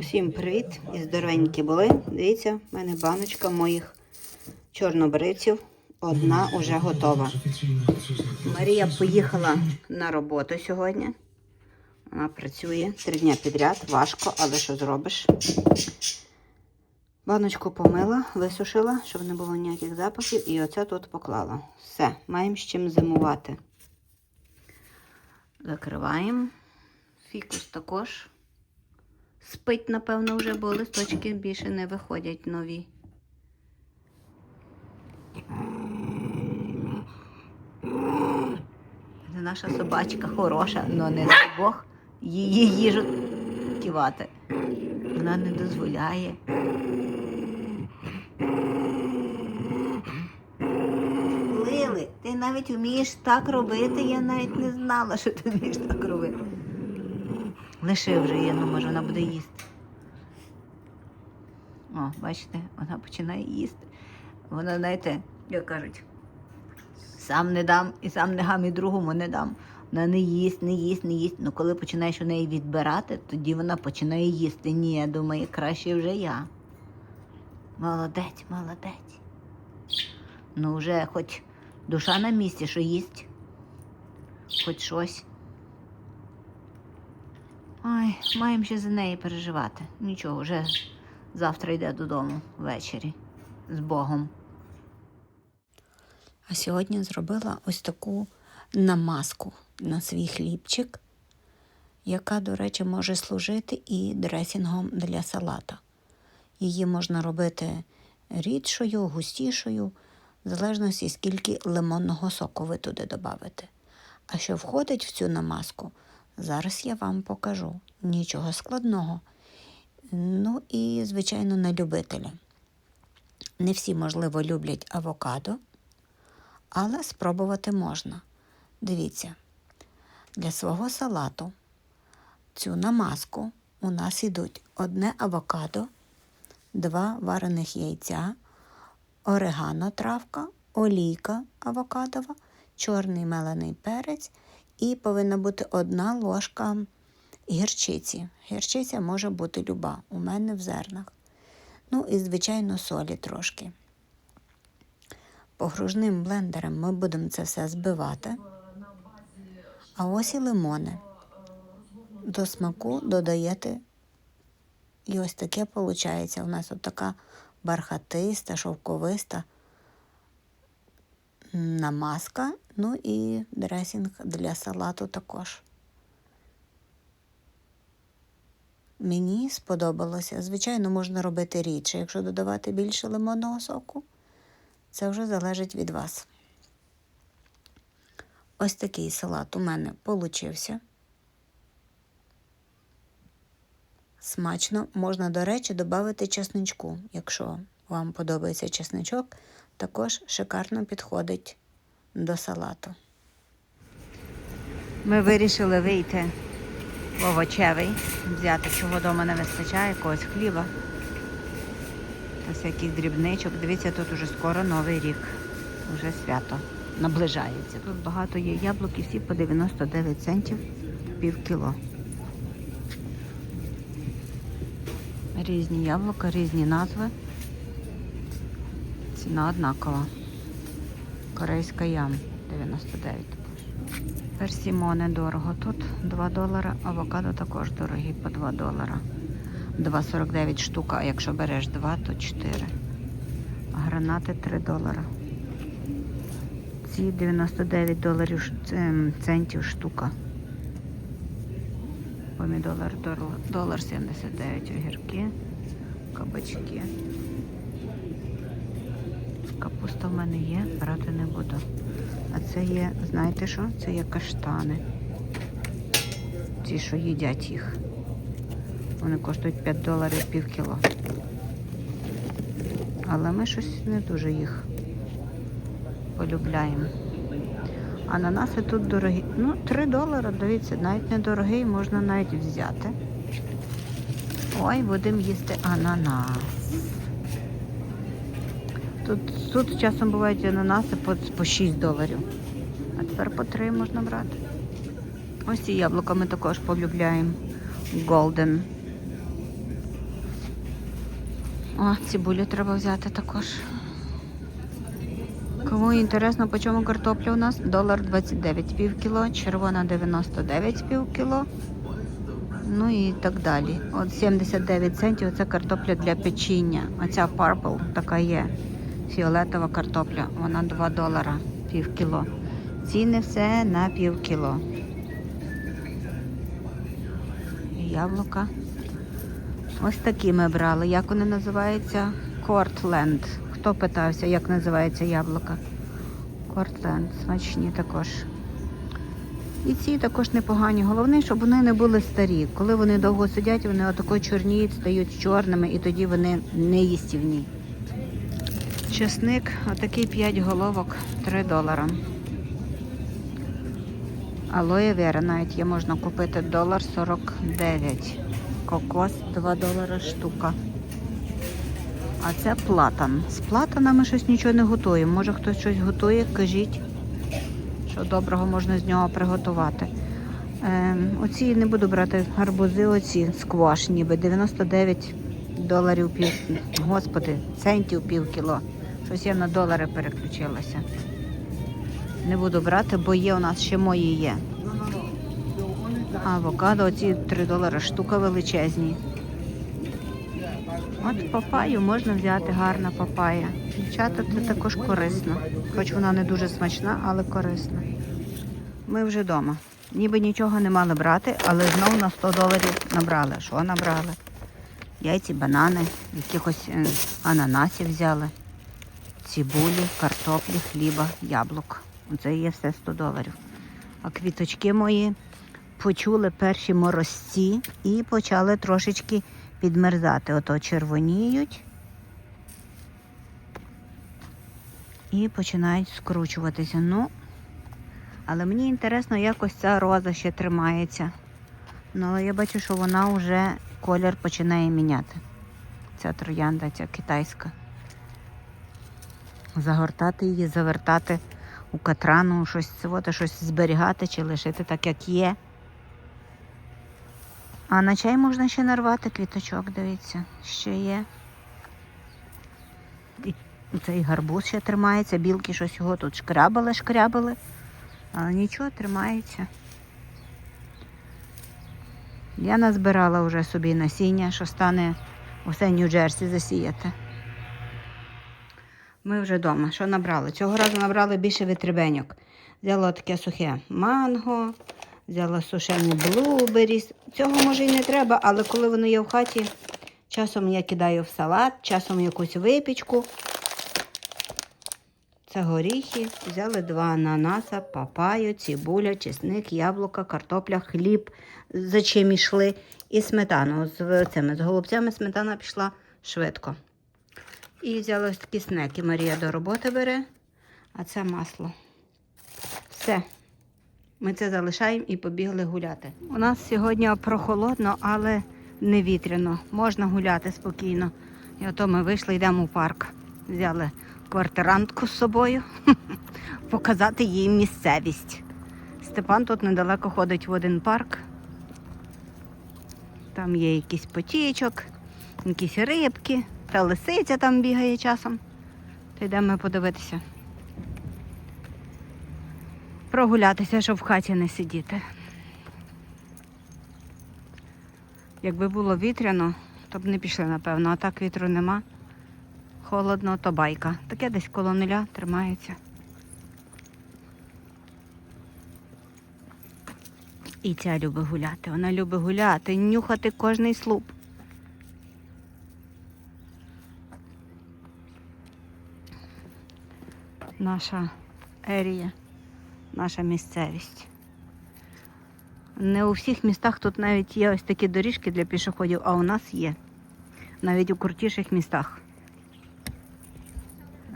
Всім привіт! І здоровенькі були. Дивіться, в мене баночка моїх чорнобривців. Одна вже готова. Марія поїхала на роботу сьогодні. Вона працює три дні підряд. Важко, але що зробиш? Баночку помила, висушила, щоб не було ніяких запахів, і оце тут поклала. Все, маємо з чим зимувати. Закриваємо. Фікус також. Спить, напевно, вже, бо листочки більше не виходять нові. Це наша собачка хороша, але не дай Бог її їжу тівати. Вона не дозволяє. Лили, ти навіть вмієш так робити, я навіть не знала, що ти вмієш так робити. Лиши вже її, ну може вона буде їсти. О, бачите, вона починає їсти. Вона, знаєте, як кажуть, сам не дам і сам не гам, і другому не дам. Вона не їсть, не їсть, не їсть. Ну коли починаєш у неї відбирати, тоді вона починає їсти. Ні, я думаю, краще вже я. Молодець, молодець. Ну, вже хоч душа на місці, що їсть, хоч щось. Ой, маємо ще за неї переживати. Нічого, вже завтра йде додому ввечері з Богом. А сьогодні зробила ось таку намазку на свій хлібчик, яка, до речі, може служити і дресінгом для салата. Її можна робити рідшою, густішою, в залежності, скільки лимонного соку ви туди додавите. А що входить в цю намазку, зараз я вам покажу. Нічого складного. Ну і, звичайно, на любителя. Не всі, можливо, люблять авокадо, але спробувати можна. Дивіться, для свого салату цю намазку у нас йдуть одне авокадо, два варених яйця, орегано травка, олійка авокадова, чорний мелений перець і повинна бути одна ложка гірчиці. Гірчиця може бути люба, у мене в зернах. Ну і, звичайно, солі трошки. Погружним блендером ми будемо це все збивати. А ось і лимони. До смаку додаєте. І ось таке виходить. У нас от така бархатиста, шовковиста намазка, ну і дресінг для салату також. Мені сподобалося. Звичайно, можна робити рідше, якщо додавати більше лимонного соку. Це вже залежить від вас. Ось такий салат у мене получився. Смачно можна, до речі, додати чесничку. Якщо вам подобається чесничок, також шикарно підходить до салату. Ми вирішили вийти в овочевий, взяти, чого вдома не вистачає, якогось хліба та всяких дрібничок. Дивіться, тут уже скоро новий рік, вже свято наближається. Тут багато є яблук і всі по 99 центів пів кіло. Різні яблука, різні назви. Ціна однакова. Корейська ям 99. Персімони дорого. Тут 2 долара, авокадо також дорогі по 2 долара. 2,49 штука, а якщо береш 2, то 4. Гранати 3 долара. Ці 99 доларів центів штука. Помідор дол- долар 79 огірки, кабачки. Капуста в мене є, брати не буду. А це є, знаєте що? Це є каштани. Ті, що їдять їх. Вони коштують 5 доларів пів кіло. Але ми щось не дуже їх полюбляємо. Ананаси тут дорогі. Ну, 3 долари, дивіться, навіть недорогий, можна навіть взяти. Ой, будемо їсти ананас. Тут, тут часом бувають ананаси по, по 6 доларів. А тепер по 3 можна брати. Ось ці яблука ми також полюбляємо. Golden. О, цибулю треба взяти також. Кому інтересно, по чому картопля у нас? Долар 29 пів кіло, червона 99 пів кіло. Ну і так далі. От 79 центів це картопля для печіння. Оця Purple така є. Фіолетова картопля. Вона 2 долара пів кіло. Ціни все на пів кіло. Яблука. Ось такі ми брали. Як вони називаються? Кортленд. Хто питався, як називається яблука? Кортленд. Смачні також. І ці також непогані. Головне, щоб вони не були старі. Коли вони довго сидять, вони отако чорніють, стають чорними і тоді вони не їстівні. Чесник, отакий 5 головок, 3 долара. Алоє вера навіть є можна купити долар 49. Кокос 2 долара штука. А це платан. З платанами щось нічого не готуємо. Може хтось щось готує, кажіть, що доброго можна з нього приготувати. Ем, оці не буду брати гарбузи, оці скваш, ніби 99 доларів пів. Господи, центів пів кіло. Щось я на долари переключилася. Не буду брати, бо є у нас ще мої є. Авокадо, оці 3 долари штука величезні. От папаю можна взяти, гарна папая. Дівчата, це також корисно. Хоч вона не дуже смачна, але корисна. Ми вже вдома. Ніби нічого не мали брати, але знову на 100 доларів набрали. Що набрали? Яйці, банани, якихось е, ананасів взяли, цибулі, картоплі, хліба, яблук. Це є все 100 доларів. А квіточки мої почули перші морозці і почали трошечки підмерзати. Ото червоніють і починають скручуватися. Ну, але мені інтересно, як ось ця роза ще тримається. Ну, але я бачу, що вона вже колір починає міняти. Ця троянда, ця китайська. Загортати її, завертати у катрану, щось цього, щось зберігати чи лишити так, як є. А на чай можна ще нарвати квіточок, дивіться, ще є. І цей гарбуз ще тримається, білки щось його тут шкрябали, шкрябали, але нічого тримається. Я назбирала вже собі насіння, що стане усе Нью-Джерсі засіяти. Ми вже вдома. Що набрали? Цього разу набрали більше витребеньок. Взяла таке сухе манго, взяла сушені блуберіс. Цього може і не треба, але коли воно є в хаті, часом я кидаю в салат, часом якусь випічку. Це горіхи. Взяли два ананаса, папаю, цибуля, чесник, яблука, картопля, хліб, за чим йшли, і сметану. З цими з голубцями сметана пішла швидко. І взяла ось такі снеки. Марія до роботи бере, а це масло. Все. Ми це залишаємо і побігли гуляти. У нас сьогодні прохолодно, але не вітряно. Можна гуляти спокійно. І ото ми вийшли, йдемо у парк. Взяли квартирантку з собою, показати їй місцевість. Степан тут недалеко ходить в один парк. Там є якийсь потічок, якісь рибки, та лисиця там бігає часом. То йдемо подивитися. Прогулятися, щоб в хаті не сидіти. Якби було вітряно, то б не пішли, напевно, а так вітру нема. Холодно, то байка. Таке десь коло нуля тримається. І ця любить гуляти. Вона любить гуляти, нюхати кожний слуп. Наша ерія, наша місцевість. Не у всіх містах тут навіть є ось такі доріжки для пішоходів, а у нас є. Навіть у крутіших містах.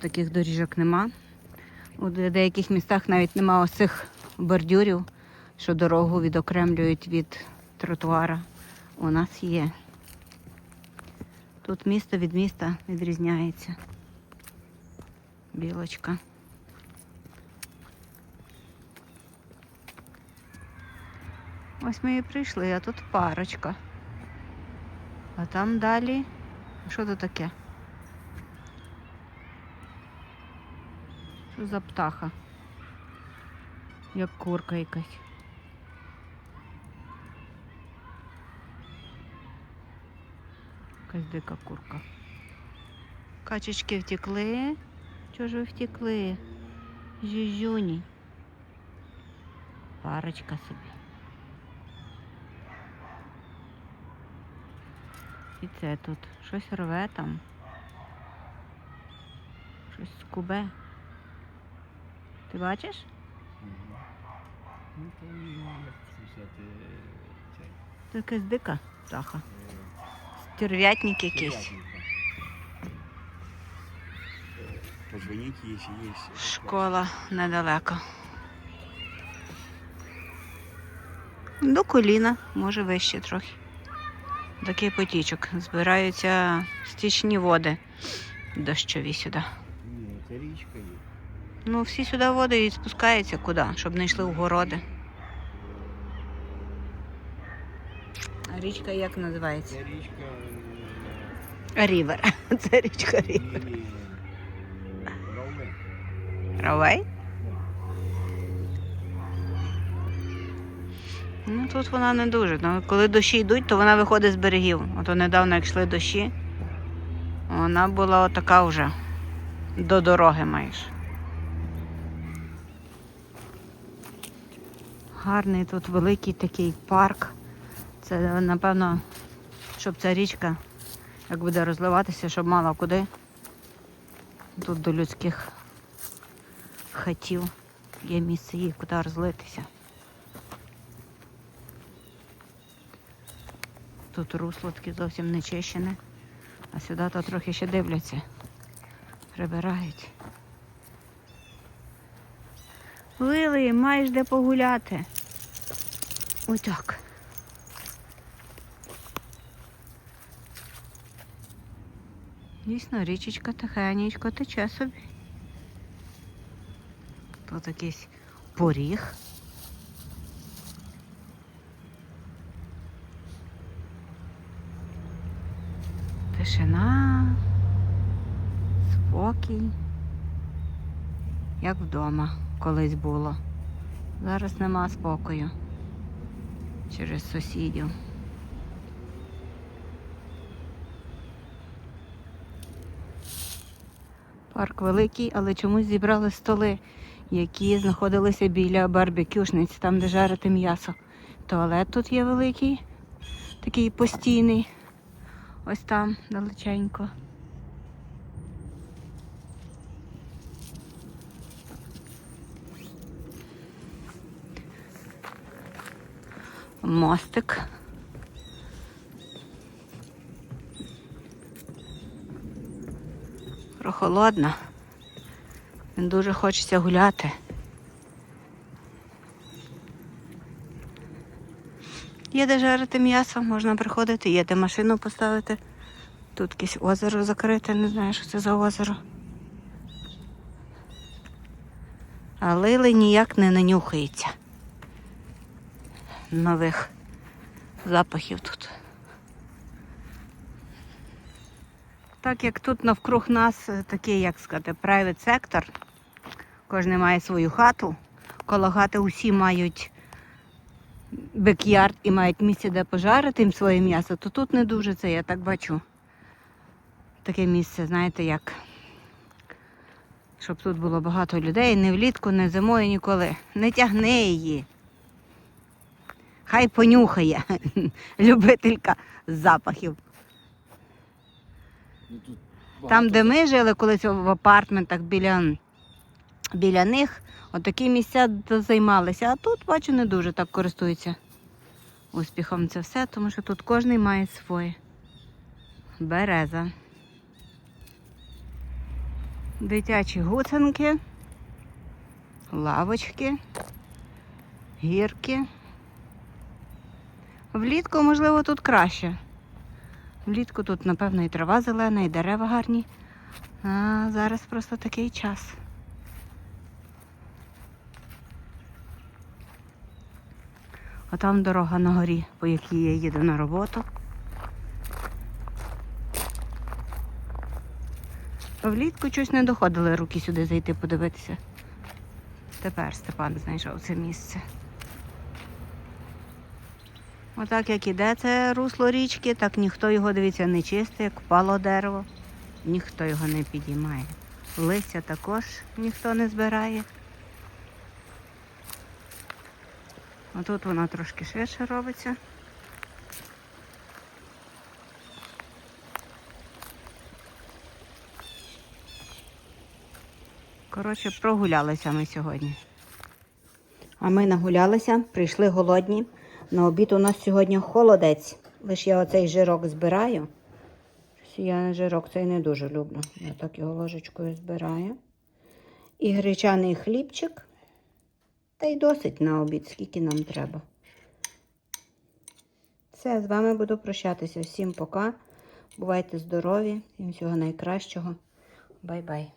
Таких доріжок нема. У деяких містах навіть нема ось цих бордюрів, що дорогу відокремлюють від тротуара. У нас є. Тут місто від міста відрізняється. Білочка. Ось ми і прийшли, а тут парочка. А там далі... Що це таке? Що за птаха? Як курка якась. Якась дика курка. Качечки втекли. Чого ж ви втекли? Жюзюні. Парочка собі. І це тут щось рве там. Щось скубе. Ти бачиш? Ну, то цей. Це якась дика птаха. е, Стерв'ятник якийсь. телятника. Е, Позвоніть, якщо є. Школа недалеко. До коліна, може вище трохи. Такий потічок. Збираються стічні води дощові сюди. Ні, це річка є. Ну, всі сюди води і спускаються куди, щоб не йшли в городи. А річка як називається? Це річка. Рівер. Це річка е, Рівер. ні, ні, Рове. Ну тут вона не дуже. Ну, коли дощі йдуть, то вона виходить з берегів. Ото недавно, як йшли дощі, вона була отака вже до дороги маєш. Гарний тут великий такий парк. Це, напевно, щоб ця річка, як буде розливатися, щоб мала куди. Тут до людських хатів є місце їй куди розлитися. Тут русло таке зовсім не чищене, а сюди то трохи ще дивляться, прибирають. Лили, маєш де погуляти. Ось так. Дійсно, річечка тихенечко тече собі. Тут якийсь поріг. Тишина, спокій, як вдома колись було. Зараз нема спокою через сусідів. Парк великий, але чомусь зібрали столи, які знаходилися біля барбекюшниць, там, де жарити м'ясо. Туалет тут є великий, такий постійний. Ось там далеченько. Мостик. Прохолодно. Дуже хочеться гуляти. Є де жарити м'ясо, можна приходити, є де машину поставити. Тут якесь озеро закрите, не знаю, що це за озеро. А лили ніяк не нанюхається. Нових запахів тут. Так як тут навкруг нас е, такий, як сказати, private сектор, кожен має свою хату, коло хати усі мають бекярд і мають місце, де пожарити їм своє м'ясо, то тут не дуже це, я так бачу. Таке місце, знаєте, як. Щоб тут було багато людей, не влітку, не зимою ніколи. Не тягни її. Хай понюхає любителька запахів. Ну, Там, де ми жили колись в апартментах біля, біля них, отакі місця займалися. А тут, бачу, не дуже так користуються успіхом це все, тому що тут кожен має своє. Береза. Дитячі гуцинки, лавочки, гірки. Влітку, можливо, тут краще. Влітку тут, напевно, і трава зелена, і дерева гарні. А зараз просто такий час. Отам дорога на горі, по якій я їду на роботу. Влітку щось не доходили руки сюди зайти подивитися. Тепер Степан знайшов це місце. Отак як іде це русло річки, так ніхто його, дивіться, не чистить, як впало дерево. Ніхто його не підіймає. Листя також ніхто не збирає. Отут воно трошки ширше робиться. Коротше, прогулялися ми сьогодні. А ми нагулялися, прийшли голодні. На обід у нас сьогодні холодець. Лише я оцей жирок збираю. Я жирок цей не дуже люблю. Я так його ложечкою збираю. І гречаний хлібчик. Та й досить на обід, скільки нам треба. Все, з вами буду прощатися. Всім пока. Бувайте здорові, всім всього найкращого. Бай-бай.